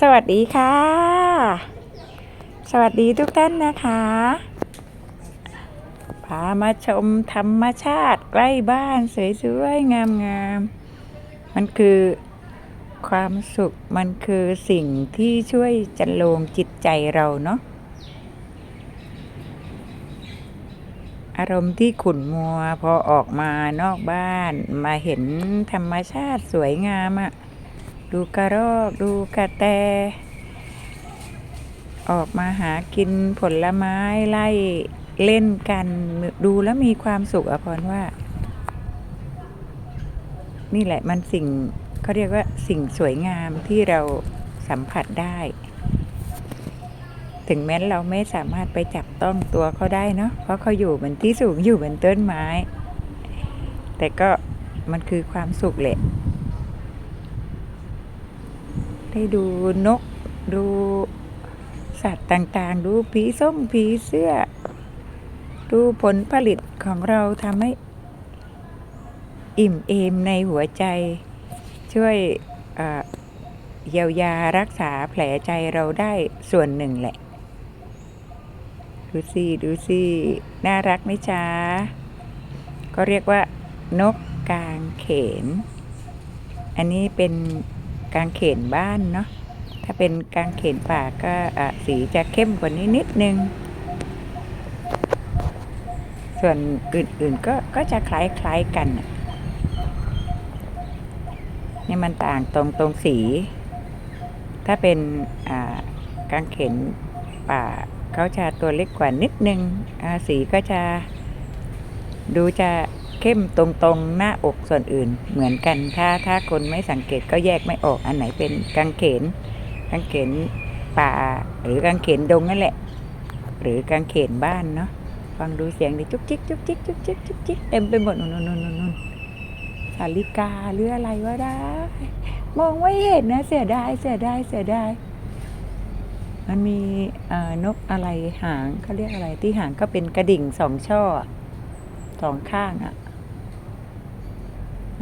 สวัสดีค่ะ สวัสดีทุกท่านนะคะ พามาชมธรรมชาติใกล้บ้านสวยๆงามๆ มันคือความสุขมันคือสิ่งที่ช่วยจันโลงจิตใจเราเนาะ อารมณ์ที่ขุ่นมัวพอออกมานอกบ้านมาเห็นธรรมชาติสวยงามอะ ดูกระรอกดูกระแต ออกมาหากินผลไม้ไล่เล่นกันดูแล้วมีความสุขอะพรว่า นี่แหละมันสิ่งเขาเรียกว่าสิ่งสวยงามที่เราสัมผัสได้ ถึงแม้เราไม่สามารถไปจับต้องตัวเขาได้เนาะเพราะเขาอยู่บนที่สูงอยู่บนต้นไม้ แต่ก็มันคือความสุขแหละ ได้ดูนก ดูสัตว์ต่างๆ ดูผีส้มผีเสื้อ ดูผลผลิตของเราทำให้อิ่มเอมในหัวใจ ช่วยเยียวยารักษาแผลใจเราได้ส่วนหนึ่งแหละ ดูสิดูสิน่ารักไหมจ๊ะ ก็เรียกว่านกกางเขน อันนี้เป็น กางเขนบ้านเนาะถ้าเป็นกางเขนป่าก็สีจะเข้มกว่านี้นิดนึง ส่วนอื่นๆก็ก็จะคล้ายๆกันนี่มันต่างตรงตรงสี ถ้าเป็นอ่ากางเขนป่าเขาจะตัวเล็กกว่านิดนึงสีก็จะดูจะ เข้มตรงๆ หน้าอกส่วนอื่นเหมือนกัน ถ้าถ้าคนไม่สังเกตก็แยกไม่ออกอันไหนเป็นกางเขนกางเขนป่า หรือกางเขนดงนั่นแหละ หรือกางเขนบ้านเนาะฟังดูเสียงดิจุกจิกจุกจิกจุกจิกจุกจิกเต็มไปหมดนู่นนู่นนู่นนู่นสาลิกาหรืออะไรวะได้มองไม่เห็นนะเสียดายเสียดายเสียดายมันมีนกอะไรหางเขาเรียกอะไรที่หางก็เป็นกระดิ่งสองช่อสองข้างอะ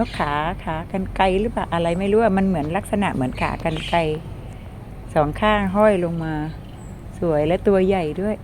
นกขาขากันไกลหรือเปล่าอะไรไม่รู้มันเหมือนลักษณะเหมือนขากันไกลสองข้างห้อยลงมา สวยและตัวใหญ่ด้วย